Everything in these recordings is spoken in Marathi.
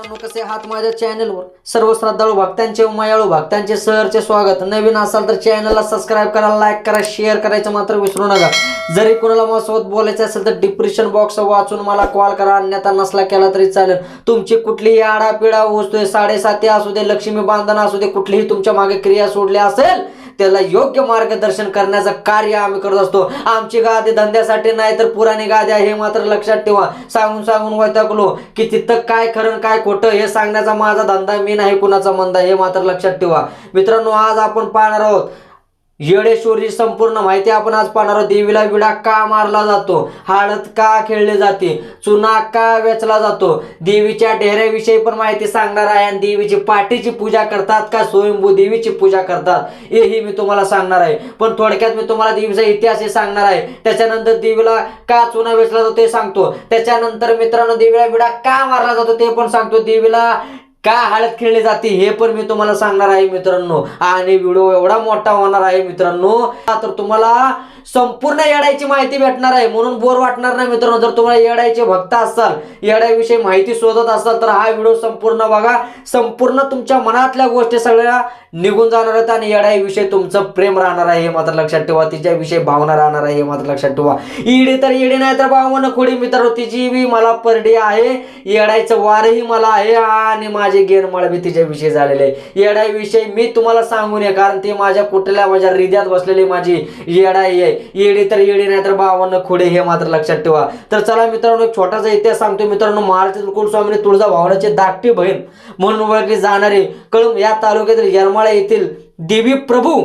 मित्रांनो कसे आहात माझ्या चॅनलवर सर्व श्रद्धाळू भक्तांचे व मायाळू भक्तांचे सहरचे स्वागत. नवीन असाल तर चॅनलला सबस्क्राईब करा लाईक करा शेअर करायचं मात्र विसरू नका. जरी कोणाला माझ्यासोबत बोलायचं असेल तर डिप्रेशन बॉक्स वाचून मला कॉल करा अन्यथा नसला केला तरी चालेल. तुमची कुठलीही आडापिडा वस्तू साडेसाती असू दे लक्ष्मी बांधण असू दे कुठलीही तुमच्या मागे क्रिया सोडली असेल त्याला योग्य मार्गदर्शन करण्याचं कार्य आम्ही करत असतो. आमची गादी धंद्यासाठी नाही तर पुराणी गादी आहे हे मात्र लक्षात ठेवा. सांगून सांगून वैतागलो की तिथं काय खरं काय खोटं हे सांगण्याचा माझा धंदा मी नाही कुणाचा मंदा हे मात्र लक्षात ठेवा. मित्रांनो आज आपण पाहणार आहोत येडेश्वरी संपूर्ण माहिती आपण आज पाहणार देवीला विडा का मारला जातो? हळद का खेळले जाते? चुना का वेचला जातो? देवीच्या डेऱ्याविषयी पण माहिती सांगणार आहे आणि देवीची पाठीची पूजा करतात का? स्वयंभू देवीची पूजा करतात. हेही मी तुम्हाला सांगणार आहे. पण थोडक्यात मी तुम्हाला देवीचा इतिहास हे सांगणार आहे. त्याच्यानंतर देवीला का चुना वेचला जातो ते सांगतो. त्याच्यानंतर मित्रांनो देवीला विडा का मारला जातो ते पण सांगतो. देवीला का हळद खेळली जाते हे पण मी तुम्हाला सांगणार आहे मित्रांनो. आणि व्हिडिओ एवढा मोठा होणार आहे मित्रांनो तर तुम्हाला संपूर्ण येडायची माहिती भेटणार आहे. म्हणून बोर वाटणार नाही मित्रांनो जर तुम्हाला येडायचे भक्त असाल येड्याविषयी माहिती शोधत असाल तर हा व्हिडिओ संपूर्ण बघा. संपूर्ण तुमच्या मनातल्या गोष्टी सगळ्या निघून जाणार आहेत आणि येडाईविषयी तुमचं प्रेम राहणार आहे हे मात्र लक्षात ठेवा. तिच्याविषयी भावना राहणार आहे हे मात्र लक्षात ठेवा. इडी तर येडी नाही तर भावना खोडी मित्रांनो तिची बी मला परडी आहे. येडायचं वारही मला आहे आणि माझे गेरमळ बी तिच्याविषयी झालेले येडाई येडाईविषयी मी तुम्हाला सांगून ये कारण ती माझ्या कुठल्या माझ्या हृदयात बसलेली माझी येडाई आहे. येडी तर येडी नाही तर बावन्न खुडे हे मात्र लक्षात ठेवा. तर चला मित्रांनो एक छोटासा इतिहास सांगतो मित्रांनो महाराष्ट्रातील कुलस्वामीने तुळजा भावनाची धाकटी बहीण म्हणून ओळखली जाणारी. कळून या तालुक्यातील येरमाळा येथील देवी प्रभू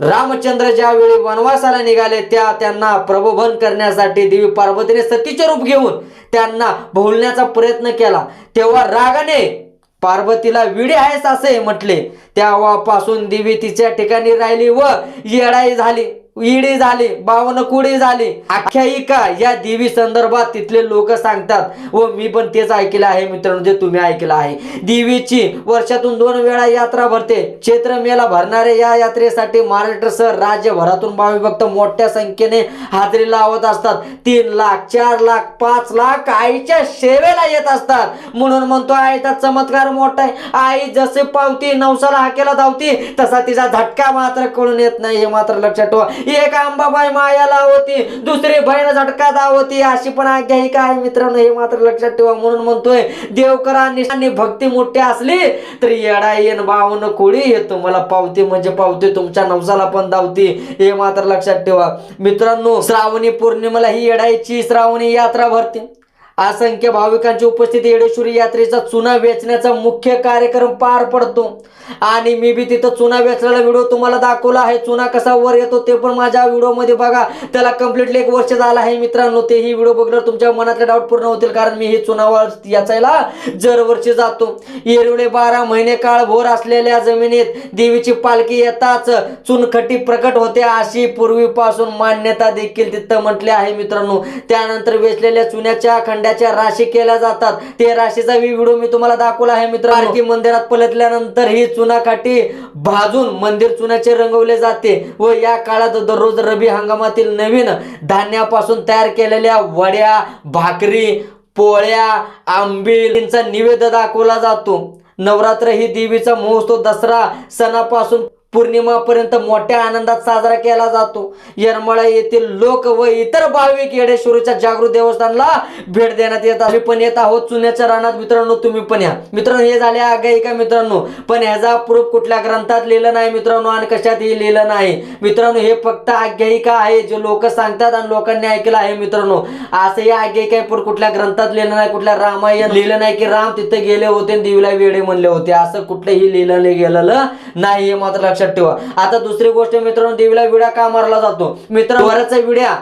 रामचंद्र ज्यावेळी वनवासाला निघाले त्या त्यांना प्रबोधन करण्यासाठी देवी पार्वतीने सतीचे रूप घेऊन त्यांना भोलण्याचा प्रयत्न केला. तेव्हा रागाने पार्वतीला विडे आहेस असे म्हटले. तेव्हापासून देवी तिच्या ठिकाणी राहिली व येडाई झाली. इडे झाली बावन कुडे झाली. आख्यायिका या देवी संदर्भात तिथले लोक सांगतात व मी पण तेच ऐकलं आहे मित्रांनो जे तुम्ही ऐकलं आहे. देवीची वर्षातून दोन वेळा यात्रा भरते. क्षेत्र मेला भरणाऱ्या या यात्रेसाठी महाराष्ट्रसह राज्यभरातून भाविभक्त मोठ्या संख्येने हाजरी लावत असतात. तीन लाख चार लाख पाच लाख आईच्या सेवेला येत असतात. म्हणून म्हणतो आईचा चमत्कार मोठा आहे. आई जसे पावती नवसाला हाकेला धावती तसा तिचा झटका मात्र कळून येत नाही. हे मात्र लक्षात ठेवा. एक अंबाबाई मायाला होती. दुसरी बहीण झटका धावती अशी पण आज्ञा ही काय मित्रांनो? हे मात्र लक्षात ठेवा म्हणून म्हणतोय. देवकरा निशांनी भक्ती मोठी असली तरी येडा येण बावन कोळी हे तुम्हाला पावती म्हणजे पावती तुमच्या नवसाला पण धावती हे मात्र लक्षात ठेवा. मित्रांनो श्रावणी पौर्णिमेला ही येडायची. श्रावणी यात्रा भरते. असंख्य भाविकांची उपस्थिती. येडेश्वरी यात्रेचा चुना वेचण्याचा मुख्य कार्यक्रम पार पडतो. आणि मी बी तिथं चुना वेचलेला व्हिडिओ तुम्हाला दाखवला आहे. चुना कसा वर येतो ते पण माझ्या व्हिडिओमध्ये बघा. त्याला कम्प्लिटली एक वर्ष झालं आहे मित्रांनो. तेही व्हिडिओ बघल्यावर तुमच्या मनातले डाऊट पूर्ण होतील कारण मी हे चुनावर याचायला दरवर्षी जातो. येरुळे बारा महिने काळ भोर असलेल्या जमिनीत देवीची पालखी येताच चुनखटी प्रकट होते अशी पूर्वीपासून मान्यता देखील तिथं म्हटले आहे मित्रांनो. त्यानंतर वेचलेल्या चुन्याच्या खंड्याच्या राशी केल्या जातात. ते राशीचा व्हिडिओ मी तुम्हाला दाखवला आहे मित्रांनो. पालखी मंदिरात पलटल्यानंतर ही चुनाकाठी भाजून मंदिर चुन्याचे रंगवले जाते व या काळात दररोज रबी हंगामातील नवीन धान्यापासून तयार केलेल्या वड्या भाकरी पोळ्या आंबीलचा निवेद दाखवला जातो. नवरात्र ही देवीचा महोत्सव दसरा सणापासून पौर्णिमापर्यंत मोठ्या आनंदात साजरा केला जातो. येरमाळा येथील लोक व इतर भाविक येडेश्वरीच्या जागृत देवस्थानला भेट देण्यात येतात. आम्ही पण येत आहोत. चुन्याच्या रानात मित्रांनो तुम्ही पण या. मित्रांनो हे झाले आगाई का मित्रांनो? पण ह्याचा प्रूफ कुठल्या ग्रंथात लिहिलं नाही मित्रांनो आणि कशातही लिहिलं नाही? मित्रांनो हे फक्त आज्ञायिका आहे जे लोक सांगतात आणि लोकांनी ऐकलं आहे मित्रांनो. असंही आज्ञायिका आहे पण कुठल्या ग्रंथात लिहिलं नाही कुठल्या रामायण लिहिलं नाही की राम तिथे गेले होते देवीला वेडे म्हणले होते. असं कुठलंही लिहिलं गेलेलं नाही. हे मात्र लक्षात ठेवा. आता दुसरी गोष्ट मित्रांनो देवीला विडा का मारला जातो? मित्रांनो वराचा विड्या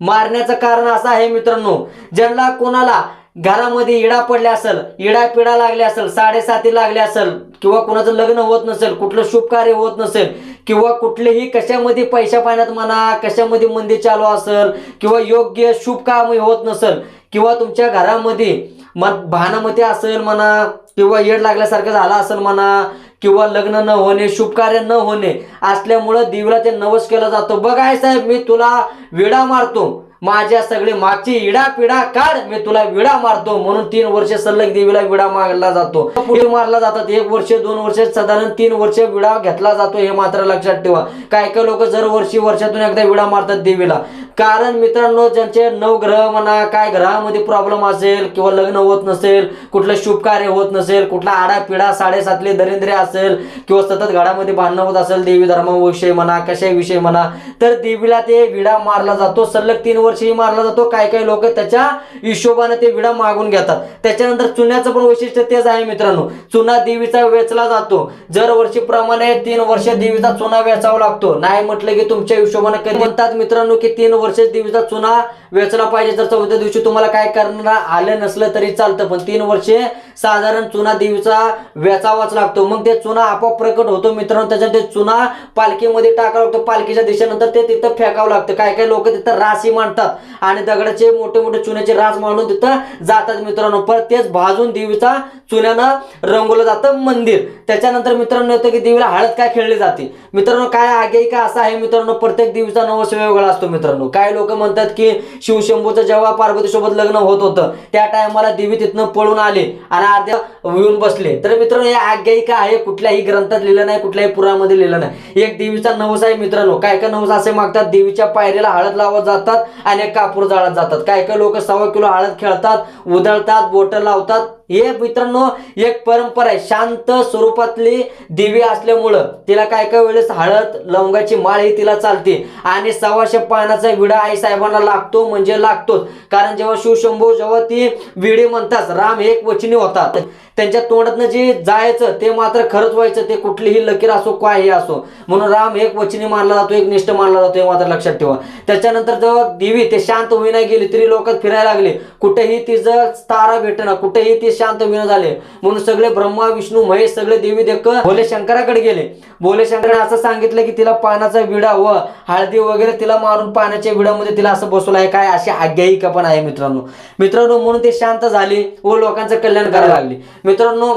मारण्याचं कारण असं आहे मित्रांनो. ज्यांना कोणाला घरामध्ये इडा पडल्या असेल इडा पिडा लागल्या असेल साडेसाती लागल्या असेल किंवा कोणाचं लग्न होत नसेल कुठलं शुभ कार्य होत नसेल किंवा कुठलेही कशामध्ये पैशा पाण्यात म्हणा कशामध्ये मंदिर चालू असेल किंवा योग्य शुभ काम होत नसेल किंवा तुमच्या घरामध्ये मग भानामध्ये असेल म्हणा किंवा येड लागल्यासारखं झालं असेल म्हणा किंवा लग्न न होणे शुभकार्य न होणे असल्यामुळं देवीला ते नवस केलं जातो. बघ आहे साहेब मी तुला विडा मारतो. माझ्या सगळे मागची इडा पिडा काढ मी तुला विडा मारतो. म्हणून तीन वर्ष सलग देवीला विडा मारला जातो. पुढे मारला जातात. एक वर्ष दोन वर्ष साधारण तीन वर्ष विडा घेतला जातो हे मात्र लक्षात ठेवा. काय काय लोक जर वर्षी वर्षातून एकदा विडा मारतात देवीला. कारण मित्रांनो ज्यांचे नवग्रह म्हणा काय ग्रहामध्ये प्रॉब्लेम असेल किंवा लग्न होत नसेल कुठलं शुभ कार्य होत नसेल कुठला आडा पिढा साडेसातले दरिंद्रे असेल किंवा सतत घडामध्ये भांडणं होत असेल देवी धर्माविषयी म्हणा कशाविषयी म्हणा तर देवीला ते विडा मारला जातो. सलग तीन वर्षही मारला जातो. काही काही लोक त्याच्या हिशोबाने ते विडा मागून घेतात. त्याच्यानंतर चुन्याचं पण वैशिष्ट्य तेच आहे मित्रांनो. चुना देवीचा वेचला जातो. जर वर्षीप्रमाणे तीन वर्ष देवीचा चुना वेचावा लागतो. नाही म्हटलं की तुमच्या हिशोबाने कधी म्हणतात मित्रांनो की तीन वर्ष देवीचा चुना वेचला पाहिजे. तर चौथ्या दिवशी तुम्हाला काय करणार? आलं नसलं तरी चालतं. पण तीन वर्षे साधारण चुना देवीचा वेचावाच लागतो. मग ते चुना आपोआप प्रकट होतो मित्रांनो. त्याच्यात ते चुना पालखीमध्ये टाकावं लागतो. पालखीच्या दिशेनंतर ते तिथं फेकावं लागतं. काय काय लोक तिथं राशी मांडतात. आणि दगडाचे मोठे मोठे चुन्याचे रास मांडून तिथं जातात मित्रांनो. परत तेच भाजून देवीचा चुन्यानं रंगवलं जातं मंदिर. त्याच्यानंतर मित्रांनो येतं की देवीला हळद काय खेळली जाते. मित्रांनो काय आगे का असं आहे मित्रांनो प्रत्येक देवीचा नवस वेगळा असतो मित्रांनो. काही लोक म्हणतात की शिवशंभूचं जेव्हा पार्वती सोबत लग्न होत होतं त्या टायमाला देवी तिथनं पळून आले आणि अर्ध्या येऊन बसले. तर मित्रांनो या आज्ञायिका आहे? कुठल्याही ग्रंथात लिहिलं नाही कुठल्याही पुरामध्ये लिहिलं नाही. एक देवीचा नवस आहे मित्रांनो. काय काय नवस असे मागतात? देवीच्या पायरीला हळद लावत जातात अनेक कापूर जाळत जातात. काय काय लोक सव्वा किलो हळद खेळतात उधळतात बोटं लावतात. हे मित्रांनो एक परंपरा आहे. शांत स्वरूपातली देवी असल्यामुळं तिला काय काय वेळेस हळद लवंगाची माळ ही तिला चालते. आणि सव्वाशे पानाचा विडा आई साहेबांना लागतो म्हणजे लागतोच. कारण जेव्हा शिवशंभू जेव्हा ती विडी म्हणतात राम एक वचनी होतात. त्यांच्या तोंडातनं जे जायचं ते मात्र खरंच व्हायचं. ते कुठलीही लकीर असो काही असो. म्हणून राम एक वचनी मानला जातो एक निष्ठ मानला जातो हे मात्र लक्षात ठेवा. त्याच्यानंतर जेव्हा देवी ते शांत होईना गेली तरी लोक फिरायला लागले. कुठेही तिचं तारा भेटना कुठेही ती शांत विन झाले. म्हणून सगळे ब्रह्मा विष्णू महेश सगळे देवी देख भोले शंकराकडे गेले. भोले शंकराने असं सांगितलं की तिला पानाचा विडा व हळदी वगैरे तिला मारून पाण्याच्या विडामध्ये तिला असं बसवलं आहे. काय अशी आज्ञायिका पण आहे मित्रांनो. मित्रांनो म्हणून ते शांत झाली व लोकांचं कल्याण करायला लागले. मित्रांनो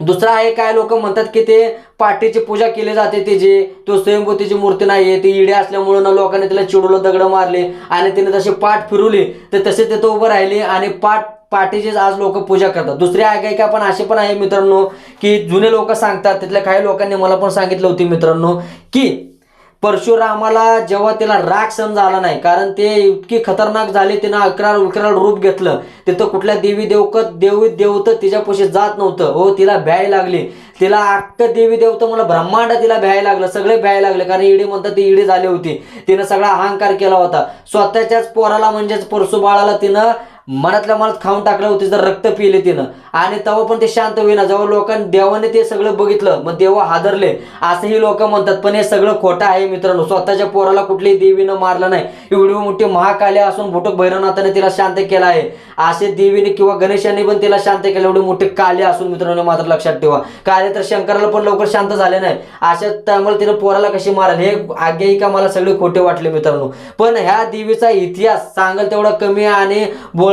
दुसरा आहे काय लोक म्हणतात की ते पाठीची पूजा केली जाते तिची तो स्वयंभूतीची मूर्ती नाहीये ती इडे असल्यामुळं ना लोकांनी तिला चिडवलं दगड मारले आणि तिने तसे पाठ फिरवली तर तसे तिथं उभं राहिले आणि पाठ पाठीचीच आज लोक पूजा करतात. दुसरी का पण असे पण आहे मित्रांनो की जुने लोक सांगतात तिथल्या काही लोकांनी मला पण सांगितलं होती मित्रांनो की परशुरामाला जेव्हा त्याला राग सण झाला नाही कारण ते इतकी खतरनाक झाले तिनं अकरा उकराळ रूप घेतलं. तिथं कुठल्या देवी देवकत देवी देवत तिच्यापाशी जात नव्हतं. हो तिला भ्याय लागली. तिला अख्खं देवी देवत मला ब्रह्मांड तिला भ्याय लागलं सगळे भ्याय लागले कारण इडी म्हणतात ती इडी झाली होती. तिनं सगळा अहंकार केला होता. स्वतःच्याच पोराला म्हणजेच परशुबाळाला तिनं मनातल्या मनात खाऊन टाकलं होतं तिचं रक्त पिले तिनं. आणि तेव्हा पण ते शांत होईना. जेव्हा लोकांनी देवाने ते सगळं बघितलं मग देवा हादरले. असंही लोक म्हणतात पण हे सगळं खोटं आहे मित्रांनो. स्वतःच्या पोराला कुठलीही देवीनं मारलं नाही. एवढी मोठी महाकाली असून भुटक भैरवनाथाने तिला शांत केला आहे. असे देवीने किंवा गणेशाने पण तिला शांत केलं. एवढे मोठे काले असून मित्रांनो मात्र लक्षात ठेवा. काले तर शंकराला पण लवकर शांत झाले नाही. अशा त्यामुळे तिनं पोराला कशी मारल? हे आज्ञायिका मला सगळे खोटे वाटले मित्रांनो. पण ह्या देवीचा इतिहास सांगेल तेवढा कमी आहे आणि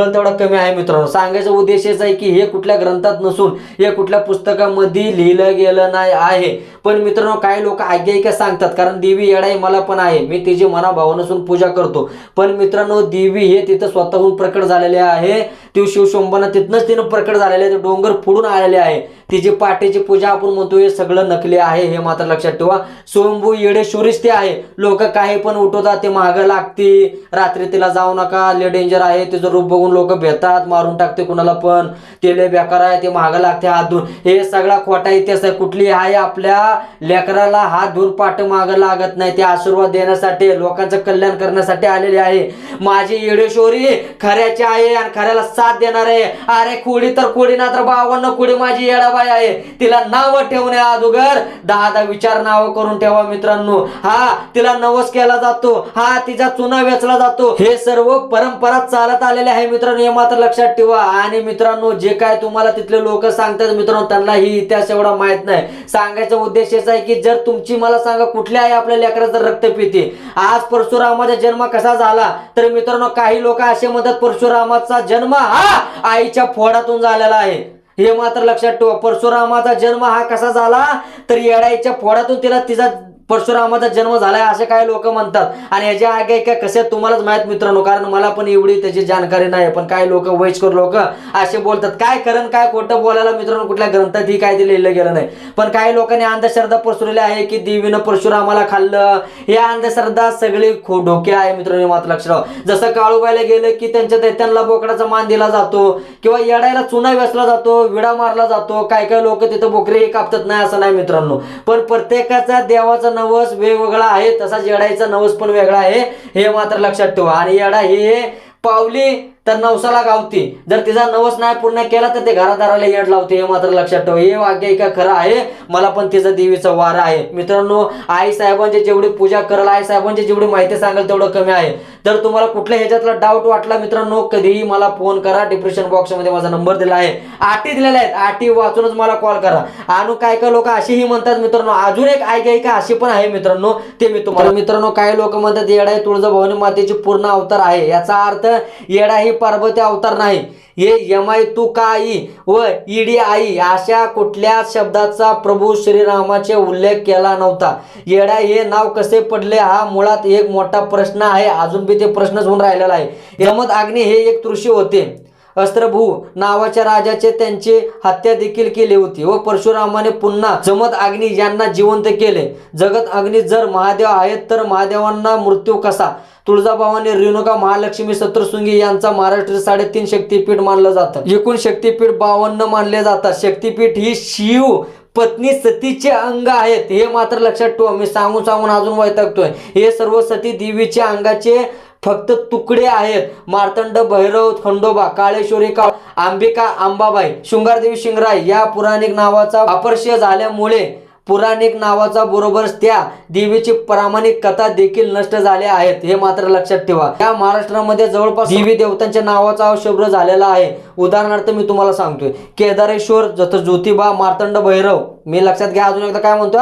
बोलल तेवढा कमी आहे मित्रांनो. सांगायचा उद्देश आहे की हे कुठल्या ग्रंथात नसून हे कुठल्या पुस्तकामध्ये लिहिलं गेलं नाही आहे. पण मित्रांनो काही लोक आज्ञायिका सांगतात कारण देवी येडाई मला पण आहे. मी तिची मनाभाव नसून पूजा करतो. पण मित्रांनो देवी हे तिथं स्वतःहून प्रकट झालेले आहे. ती शिवशंभना तिथनंच तिनं प्रकट झालेले आहे ते डोंगर फुडून आलेले आहे. तिची पाठीची पूजा आपण म्हणतो हे सगळं नकली आहे हे मात्र लक्षात ठेवा. स्वयंभू येडेश्वरीच ते आहे. लोक काही पण उठवतात ते मागं लागते. रात्री तिला जाऊ नका ले डेंजर आहे. तिचं रूप बघून लोक भेतात मारून टाकते कुणाला पण. ते लय बेकार आहे ते मागं लागते हात धुवून. हे सगळा खोटा इतिहास आहे. कुठली आहे आपल्या लेकराला हा धुवून पाठ मागं लागत नाही. ते आशीर्वाद देण्यासाठी लोकांचं कल्याण करण्यासाठी आलेले आहे. माझी येडेश्वरी खऱ्याची आहे आणि खऱ्याला साथ देणार आहे. अरे कुडी तर कुडी ना तर बावन्न कुडी माझी येडाबाई आहे. तिला नाव ठेवण्या अगोदर दहा दहा विचार नाव करून ठेवा मित्रांनो. हा तिला नवस केला जातो. हा तिचा चुना वेचला जातो. हे सर्व परंपरा चालत आलेले आहे मित्रांनो. हे मात्र लक्षात ठेवा. आणि मित्रांनो जे काय तुम्हाला तिथले लोक सांगतात मित्रांनो त्यांना ही इतिहास एवढा माहीत नाही. सांगायचा उद्देश हेच आहे की जर तुमची मला सांगा कुठल्या आहे आपल्या लेकराचं रक्त पिते. आज परशुरामाचा जन्म कसा झाला? तर मित्रांनो काही लोक असे म्हणतात परशुरामाचा जन्म हा आईच्या फोडातून झालेला आहे. हे मात्र लक्षात ठेवा परशुरामाचा जन्म हा कसा झाला? तर येडाईच्या फोडातून तिला तिचा परशुरामाचा जन्म झालाय असे काही लोक म्हणतात. आणि ह्याच्या आगे काय कसे तुम्हालाच माहीत मित्रांनो कारण मला पण एवढी त्याची जानकारी नाही पण काही लोक वयस्कर लोक असे बोलतात. काय करण काय खोटं बोलायला मित्रांनो कुठल्या ग्रंथात ही काय ते लिहिलं गेलं नाही. पण काही लोकांनी अंधश्रद्धा पसरवली आहे की देवीनं परशुरामाला खाल्लं. हे अंधश्रद्धा सगळी खो डोके आहे मित्रांनो मात्र लक्ष जसं काळूबाईला गेलं की त्यांच्या दैत्यांना बोकडाचा मान दिला जातो किंवा येडायला चुना वेचला जातो विडा मारला जातो. काय काय लोक तिथं बोकरी कापतात. नाही असं नाही मित्रांनो. पण प्रत्येकाचा देवाचा नवस वेगवेगळा आहे तसाच येडाईचा नवस पण वेगळा आहे हे मात्र लक्षात ठेवा. आणि येडा हे पावली तर नवसाला गावती. जर तिचा नवस नाही पूर्ण केला तर ते घरादाराला येड लावते. हे मात्र लक्षात ठेव. हे वाक्य का खरं आहे. मला पण तिचा देवीचा वार आहे. मित्रांनो आई साहेबांची जेवढी पूजा करायला आई साहेबांची जेवढी माहिती सांगेल तेवढं कमी आहे. जर तुम्हाला कुठल्या ह्याच्यातला डाऊट वाटला मित्रांनो कधीही मला फोन करा. डिप्रेशन बॉक्समध्ये माझा नंबर दिला आहे. आटी दिलेल्या आहेत. आटी वाचूनच मला कॉल करा. आणि काय काय लोक असेही म्हणतात मित्रांनो. अजून एक ऐकायका अशी पण आहे मित्रांनो. ते मी तुम्हाला मित्रांनो काही लोक म्हणतात येडा ही तुळजाभवानी मातेची पूर्ण अवतार आहे. याचा अर्थ येडा ही पार्वती अवतार नाही. हे यमाई तू काई व इडी आई अशा कुठल्या शब्दाचा प्रभू श्रीरामाचे उल्लेख केला नव्हता. येडा हे नाव कसे पडले? हा मुळात एक मोठा प्रश्न आहे. अजून बी ते प्रश्नच होऊन राहिलेला आहे. यमत अग्नी हे एक तृषी होते. अस्त्रभू नावाच्या राजाचे त्यांची हत्या देखील केली होती. व परशुरामाने पुन्हा जमत अग्नी यांना जिवंत केले. जगत अग्नी जर महादेव आहेत तर महादेवांना मृत्यू कसा? तुळजाभवानी रेणुका महालक्ष्मी सत्रशृंगी यांचा महाराष्ट्र साडेतीन शक्तीपीठ मानलं जातं. एकूण शक्तीपीठ बावन्न मानले जातात. शक्तीपीठ ही शिव पत्नी सतीचे अंग आहेत. हे मात्र लक्षात ठेवा. मी सांगून सांगून अजून वैतागतोय. हे सर्व सती देवीचे अंगाचे फक्त तुकडे आहेत. मार्तंड भैरव खंडोबा काळेश्वरी काळ आंबिका आंबाबाई शृंगारदेवी शिंगराय या पुराणिक नावाचा अपरशय झाल्यामुळे पुराणिक नावाचा बरोबरच त्या देवीची प्रामाणिक कथा देखील नष्ट झाल्या आहेत. हे मात्र लक्षात ठेवा. या महाराष्ट्रामध्ये जवळपास देवी देवतांच्या नावाचा अवशब्द झालेला आहे. उदाहरणार्थ मी तुम्हाला सांगतोय. केदारेश्वर जसं ज्योतिबा मार्तंड भैरव. मी लक्षात घ्या अजून एकदा काय म्हणतो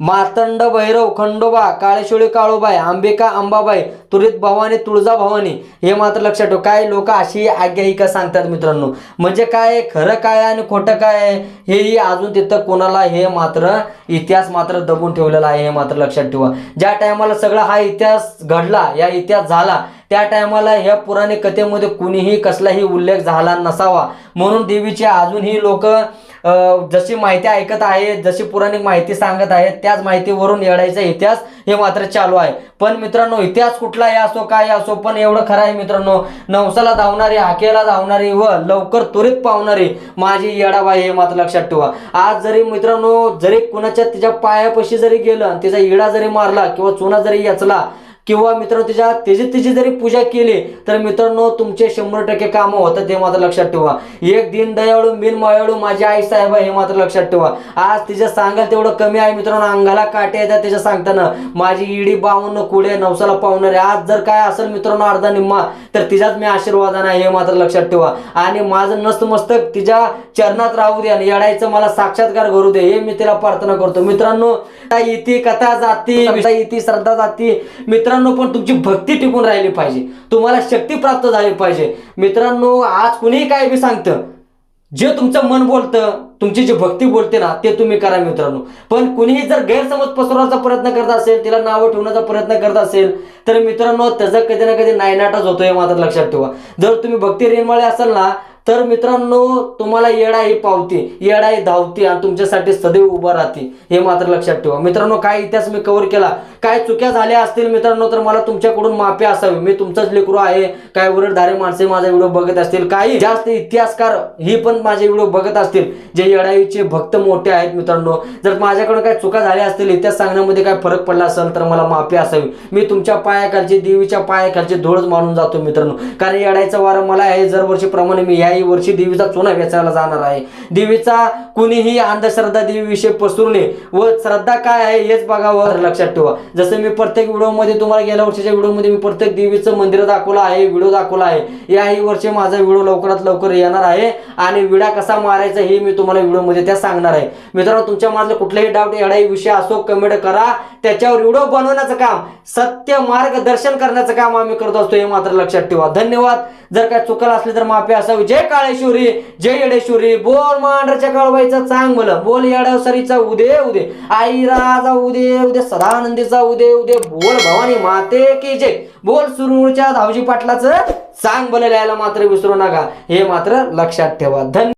मातंड मार्तंड भैरव खंडोबा काळेश्वरी काळोबाई अंबिका अंबाबाई तुरीत भवानी तुळजा भवानी हे मात्र लक्षात ठेव. काय लोक अशी आज्ञायिका सांगतात मित्रांनो. म्हणजे काय? खरं काय आणि खोटं काय? आहे हेही अजून तिथं कोणाला हे मात्र इतिहास मात्र दबून ठेवलेला आहे हे मात्र लक्षात ठेवा. ज्या टायमाला सगळा हा इतिहास घडला या इतिहास झाला त्या टायमाला ह्या पुराणिक कथेमध्ये कुणीही कसलाही उल्लेख झाला नसावा. म्हणून देवीचे अजूनही लोक जशी माहिती ऐकत आहेत जशी पुराणिक माहिती सांगत आहेत त्याच माहितीवरून येडायचा इतिहास हे मात्र चालू आहे. पण मित्रांनो इतिहास कुठलाही असो काय असो पण एवढं खरं आहे मित्रांनो नवसाला धावणारी हाकेला धावणारी व लवकर त्वरित पावणारी माझी येडाबाई हे मात्र लक्षात ठेवा. आज जरी मित्रांनो जरी कुणाच्या तिच्या पायापाशी जरी गेलं तिचा इडा जरी मारला किंवा चुना जरी याचला किंवा मित्रांनो तिच्या तिची तिची जरी पूजा केली तर मित्रांनो तुमचे शंभर टक्के कामं होतात हे मात्र लक्षात ठेवा. एक दिन दयाळू बिन मायाळू माझी आई साहेब हे मात्र लक्षात ठेवा. आज तिच्या सांगाल तेवढं कमी आहे मित्रांनो अंगाला काटे येतात त्याच्या सांगताना. माझी इडी बावन्न कुडे नवसाला पावणारे. आज जर काय असेल मित्रांनो अर्धा निम्मा तर तिच्याच मी आशीर्वादान आहे हे मात्र लक्षात ठेवा. आणि माझं नस्तमस्तक तिच्या चरणात राहू दे आणि येडायचं मला साक्षात्कार करू दे हे मी तिला प्रार्थना करतो. मित्रांनो इति कथा जाती इति श्रद्धा जाती. मित्रांनो पण तुमची भक्ती टिकून राहिली पाहिजे. तुम्हाला शक्ती प्राप्त झाली पाहिजे. मित्रांनो आज कुणीही काय बी सांगतं जे तुमचं मन बोलतं तुमची जी भक्ती बोलते ना ते तुम्ही करा मित्रांनो. पण कुणीही जर गैरसमज पसरवायचा प्रयत्न करत असेल तिला नावं ठेवण्याचा प्रयत्न करत असेल तर मित्रांनो त्याचा कधी ना कधी नायनाटाच होतो हे मात्र लक्षात ठेवा. जर तुम्ही भक्ती रेणमाळे असाल ना तर मित्रांनो तुम्हाला येडाही पावते येडाही धावते आणि तुमच्यासाठी सदैव उभं राहते हे मात्र लक्षात ठेवा. मित्रांनो काय इतिहास मी कव्हर केला? काय चुक्या झाल्या असतील मित्रांनो तर मला तुमच्याकडून माफी असावी. मी तुमचाच लेकरू आहे. काय वरडधारे माणसे माझा व्हिडिओ बघत असतील? काही जास्त इतिहासकार ही पण माझे व्हिडिओ बघत असतील. जे येडाईचे भक्त मोठे आहेत मित्रांनो जर माझ्याकडून काय चुका झाल्या असतील इतिहास सांगण्यामध्ये काय फरक पडला असेल तर मला माफी असावी. मी तुमच्या पायाखालची देवीच्या पायाखालची धोळच मानून जातो मित्रांनो. कारण येडायचा वारा मला आहे दरवर्षीप्रमाणे मी याही वर्षी देवीचा चुना वेचायला जाणार आहे. देवीचा कुणीही अंधश्रद्धा देवीविषयी पसरू नये. व श्रद्धा काय आहे हेच बघावं. लक्षात ठेवा. जसं मी प्रत्येक व्हिडिओमध्ये तुम्हाला गेल्या वर्षीच्या व्हिडिओमध्ये मी प्रत्येक देवीचं मंदिर दाखवलं आहे व्हिडिओ दाखवला आहे. याही वर्षी माझा व्हिडिओ लवकरात लवकर येणार आहे आणि विडा कसा मारायचा हे मी तुम्हाला व्हिडिओमध्ये त्या सांगणार आहे. मित्रांनो तुमच्या मनातला कुठलाही डाऊट एडाही विषय असो कमेंट करा. त्याच्यावर व्हिडिओ बनवण्याचं काम सत्य मार्गदर्शन करण्याचं काम आम्ही करत असतो हे मात्र लक्षात ठेवा. धन्यवाद. जर काय चुकलं असले तर माफी असावी. जय काळेश्वरी जय येडेश्वरी. बोल मांढरच्या काळबाईचा चांग बोल बोल येडवसरीचा उदे उदे आई राजा उदे उदे सदानंदीचा उदे उदे बोल भवानी माते की जय. बोल सुरूरच्या धावजी पाटलाचं चांग बोलायला यायला मात्र विसरू नका. हे मात्र लक्षात ठेवा. धन्य